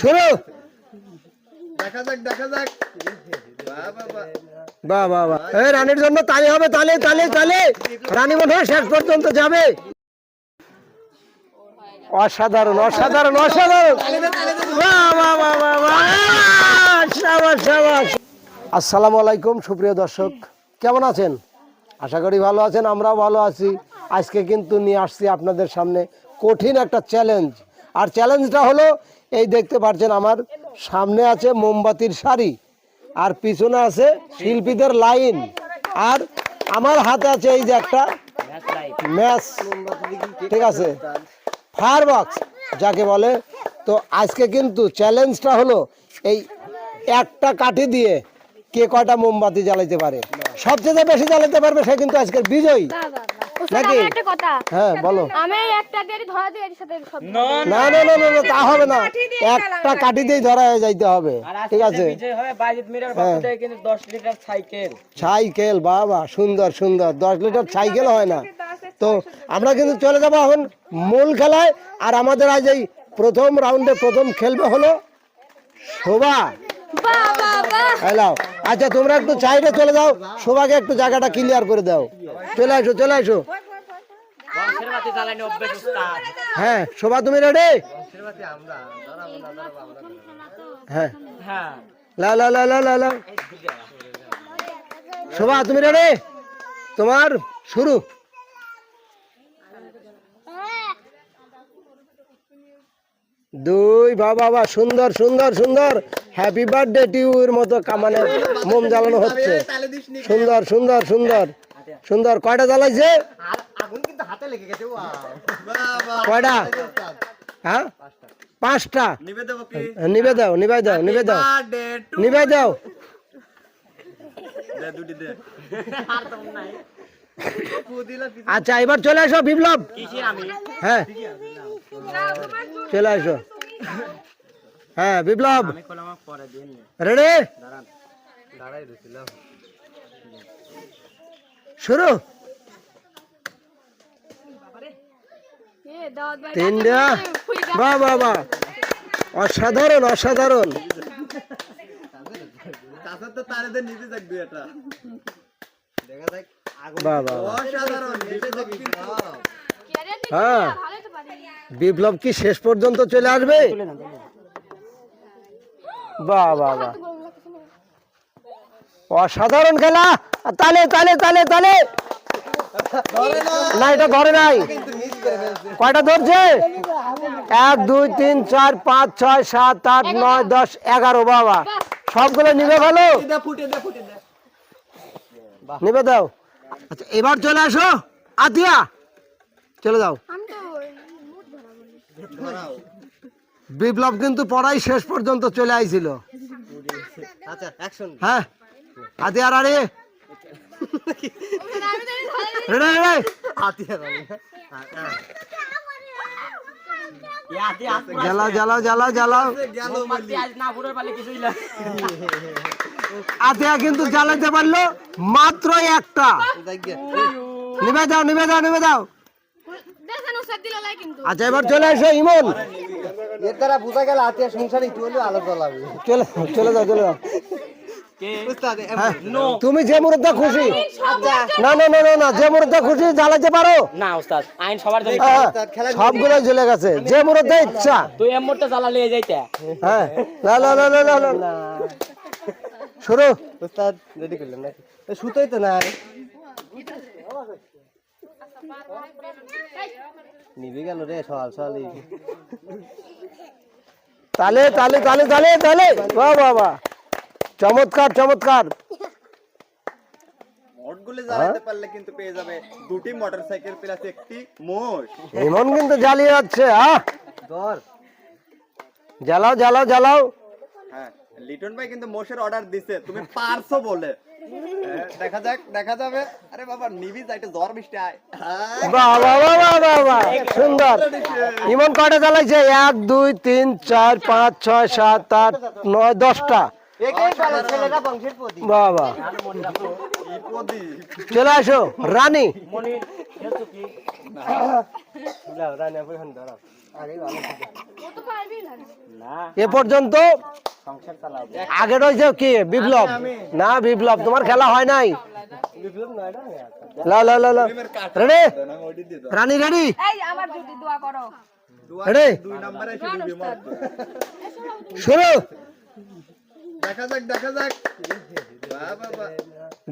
শুরু দেখা যাক দেখা যাক। বাহ, বাহ, বাহ। এই রানীর জন্য তালি হবে তালি তালি তালি। রানী মনে হয় শেষ পর্যন্ত যাবে। অসাধারণ অসাধারণ অসাধারণ। আসসালামু আলাইকুম সুপ্রিয় দর্শক। কেমন আছেন? আশা করি ভালো আছেন আমরাও ভালো আছি। আজকে কিন্তু নিয়ে আসছি আপনাদের সামনে কঠিন একটা চ্যালেঞ্জ আর চ্যালেঞ্জটা হলো এই দেখতে পাচ্ছেন আমার সামনে আছে মোমবাতির শাড়ি, আর পিছনে আছে শিল্পীদের লাইন, আর আমার হাতে আছে এই যে একটা ম্যাচ, ঠিক আছে? ফায়ার বক্স যাকে বলে। তো আজকে কিন্তু চ্যালেঞ্জটা হলো এই একটা কাঠি দিয়ে কে কয়টা মোমবাতি জ্বালাইতে পারে? সবচেয়ে বেশি জ্বালাতে পারবে সে কিন্তু আজকের বিজয়ী। নাকি? আমার একটা কথা। হ্যাঁ বলো। আমি একটা দিয়ে ধরা দিয়ে এর সাথে সব না না না না না, তা হবে না। একটা কাঠি দিয়ে ধরা হয়ে যাইতে হবে। ঠিক আছে? হ্যাঁ। পক্ষ থেকে কিন্তু 10 লিটার সাইকেল। সাইকেল বাবা সুন্দর সুন্দর। দশ লিটার সাইকেল হয় না। তো আমরা কিন্তু চলে যাব এখন মূল খেলায়। আর আমাদের আজ এই প্রথম রাউন্ডে প্রথম খেলবে হলো শোভা। হ্যালো আচ্ছা তোমরা একটু সাইডে চলে যাও। শোভাকে একটু জায়গাটা ক্লিয়ার করে দাও। চলে আসো চলে আসো হ্যাঁ শোভা তুমি রেডি হ্যাঁ। হ্যাঁ। লাও লাও লাও লাও লাও লাও। শোভা তুমি রেডি তোমার শুরু। দুই বাবা বাবা সুন্দর সুন্দর সুন্দর। হ্যাপি বার্থডে টিউর মতো কামানে মোম জ্বালানো হচ্ছে। সুন্দর সুন্দর সুন্দর। সুন্দর কয়টা জ্বালাইছে? কয়টা? হ্যাঁ? পাঁচটা। নিবে দাও নিবে দাও নিবে দাও। নিবে দাও। আচ্ছা এবার চলে আসো বিপ্লব। হ্যাঁ। চলে আসো। হ্যাঁ বিপ্লব। রেডি শুরু। তিনটা। বাহ বাহ বাহ অসাধারণ। অসাধারণ হ্যাঁ। বিপ্লব কি শেষ পর্যন্ত চলে আসবে? অসাধারণ খেলা। তালে তালে তালে তালে। না, এটা ঘরে নাই। কয়টা ধরছে? এক, দুই, তিন, চার, পাঁচ, ছয়, সাত, আট, নয়, দশ, এগারো, বাবা। সবগুলো নিবে ভালো? নিবে দাও। আচ্ছা এবার চলে আসো। আতিয়া, চলে যাও বিপ্লব কিন্তু পড়াই শেষ পর্যন্ত চলে আইছিল। আচ্ছা অ্যাকশন হ্যাঁ? আতিয়া জ্বালাও জ্বালাও জ্বালাও জ্বালাও। কিন্তু জ্বালাতে পারল মাত্র একটা। নিবে দাও নিবে দাও নিবে দাও দেখেন ওস্তাদ দিল লাই কিন্তু আচ্ছা এবার চলে আসো ইমন। এর দ্বারা বোঝা গেল আতিয়া সংসার একটু হলেও আলো জ্বলাবে চলে চলে যাও চলে যাও। কে? উস্তাদ হ্যাঁ নো। তুমি যে মুহূর্তে খুশি। না না না না না যে মুহূর্তে খুশি জ্বালাতে পারো। না উস্তাদ আইন সবার জন্য সবগুলো চলে গেছে। যে মুহূর্তে ইচ্ছা। তুই জ্বালা যাইতে। হ্যাঁ লা লা লা লা লা লা। শুরু উস্তাদ রেডি করলেন নাকি সুতোই তো নাই নিভে গেল রে সকাল সকাল তালে তালে তালে তালে তালে। বাহ বাহ বাহ। চমৎকার চমৎকার। জ্বালাতে পারলে কিন্তু পেয়ে যাবে দুটি মোটরসাইকেল প্লাস একটি মোষ। ইমন কিন্তু জ্বালিয়ে যাচ্ছে ধর। জ্বালাও জ্বালাও জ্বালাও। হ্যাঁ লিটন ভাই কিন্তু মোষের অর্ডার দিছে তুমি পারছ বলে। দেখা যাক দেখা যাবে। আরে বাবা নিবি যাইতে জ্বর বৃষ্টি আয়। বাহ বাহ বাহ বাহ বাহ বাহ সুন্দর। ইমন কয়টা জ্বালাইছে। এক দুই তিন চার পাঁচ ছয় সাত আট নয় দশটা। বাহ বাহ চলে আসো রানী। রানী এ পর্যন্ত আগে রয়েছে কি? বিপ্লব। না বিপ্লব তোমার খেলা হয় নাই। রেডি? রানী রেডি? রেডি? মর। শুরু। দেখা যাক দেখা যাক।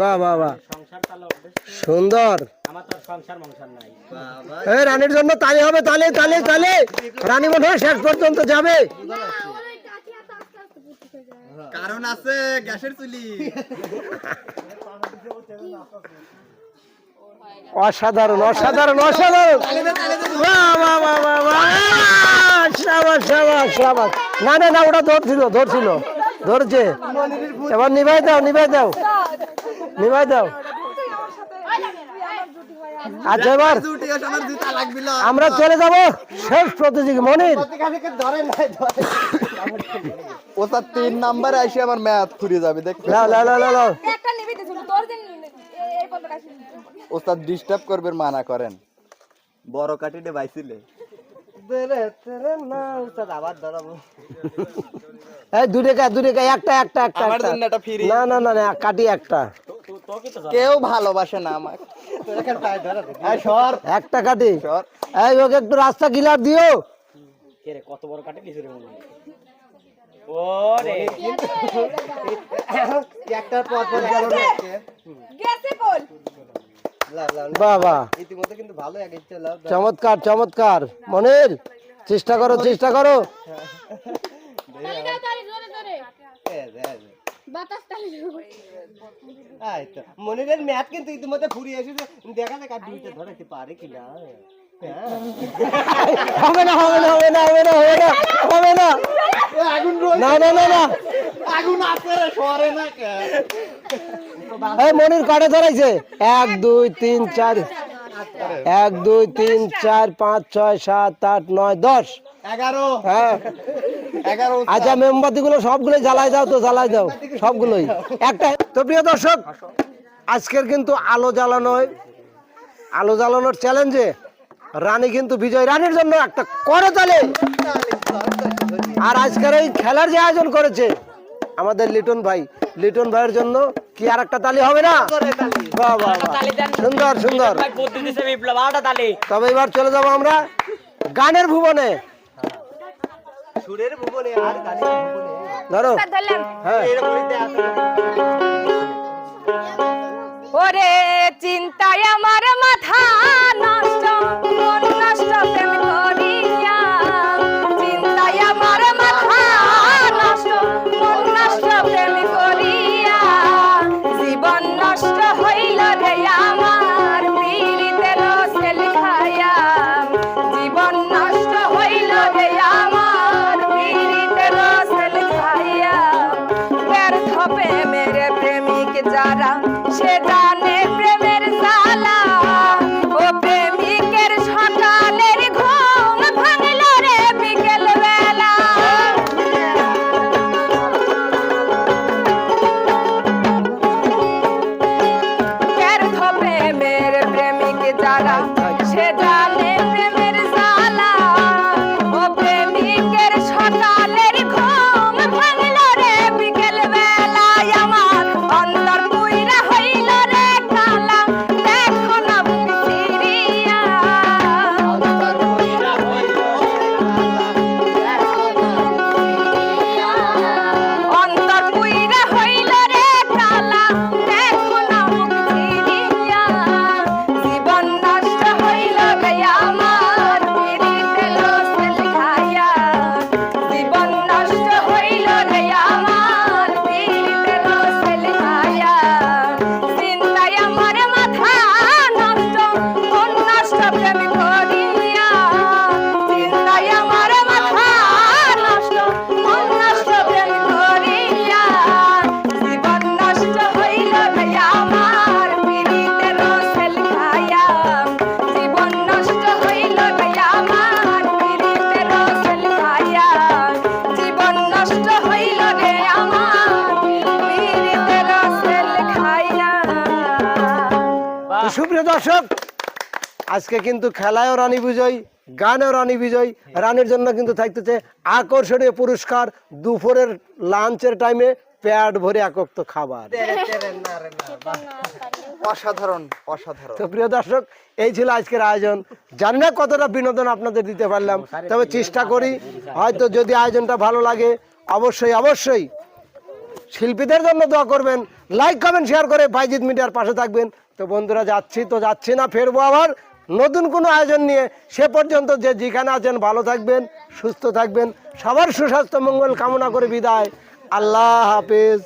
বাহ, বাহ, বাহ। সুন্দর। এই রানীর জন্য তালি হবে তালি তালি তালি। রানী মনে হয় শেষ পর্যন্ত যাবে। কারণ আছে গ্যাসের চুলি। অসাধারণ অসাধারণ অসাধারণ। না না ওটা ধরছিল ধরছিল। ধরছে। এবার নিভাই দাও নিভাই দাও। নিভাই দাও। আচ্ছা এবার আমার চলে যাব শেষ প্রতিযোগী। মনির। ও তার তিন নাম্বারে এসে আমার ম্যাথ ফুরিয়ে যাবে দেখ লাও লাও লাও লাও, লাও। একটা নিবি দিছিল তোর দিন এই পর্যন্ত কাছে ওস্তাদ ডিস্টার্ব করবে মানা করেন। বড় কাটিতে বাইছিলে এই দু টাকা দু টাকা একটা একটা একটা না না না না কাটি একটা তো তো কি তো কেউ ভালোবাসে না আমাকে সর একটা কাটি সর এই ওকে একটু রাস্তা ক্লিয়ার দিও কত বড় কাটে দিছে রে মনে হয়। ও রে গেছে কোল বাবা। ইতিমধ্যে কিন্তু ভালো এগিয়েছে চমৎকার চমৎকার। মনির চেষ্টা করো চেষ্টা করো। মনিরের ম্যাথ কিন্তু ইতিমধ্যে এসেছে। দেখা যাক আর দুইটা ধরাতে পারে কিনা হবে না হবে না হবে না হবে না হবে না হবে না। না না না না। আগুন আছে সরে না এই মনির কাটে ধরাইছে। এক দুই তিন চার এক দুই তিন চার পাঁচ ছয় সাত আট নয় দশ। এগারো। হ্যাঁ। আচ্ছা মেমবাতি গুলো সবগুলো জ্বালাই দাও তো জ্বালাই দাও। সবগুলোই। একটা তো প্রিয় দর্শক আজকের কিন্তু আলো জ্বালানোয় আলো জ্বালানোর চ্যালেঞ্জে রানী কিন্তু বিজয় রানীর জন্য একটা করে তালে আর আজকের এই খেলার যে আয়োজন করেছে আমাদের লিটন ভাই। লিটন ভাইয়ের জন্য কি আর একটা তালি হবে না? সুন্দর সুন্দর। তবে এবার চলে যাব আমরা গানের ভুবনে। সুরের ভুবনে আর গানের ভুবনে। ধরো। হ্যাঁ। ওরে চিন্তায় আমার মাথা যারা, সে জানে প্রেমের জালা ও প্রেমিকের সকালের ঘুম ভাঙল রে বিকেল বেলা প্রেমের প্রেমিক যারা দর্শক আজকে কিন্তু খেলায়ও রানী বিজয় গানেও রানী বিজয়। রানীর জন্য কিন্তু থাকতেছে আকর্ষণীয় পুরস্কার দুপুরের লাঞ্চের টাইমে প্যাড ভরে একক তো খাবার অসাধারণ অসাধারণ। তো প্রিয় দর্শক এই ছিল আজকের আয়োজন। জানি না কতটা বিনোদন আপনাদের দিতে পারলাম তবে চেষ্টা করি। হয়তো যদি আয়োজনটা ভালো লাগে অবশ্যই অবশ্যই শিল্পীদের জন্য দোয়া করবেন। লাইক কমেন্ট শেয়ার করে বাইজিৎ মিডিয়ার পাশে থাকবেন। তো বন্ধুরা যাচ্ছি তো যাচ্ছি না, ফেরবো আবার। নতুন কোনো আয়োজন নিয়ে সে পর্যন্ত যে যেখানে আছেন ভালো থাকবেন, সুস্থ থাকবেন। সবার সুস্বাস্থ্য, মঙ্গল কামনা করে বিদায়। আল্লাহ হাফেজ।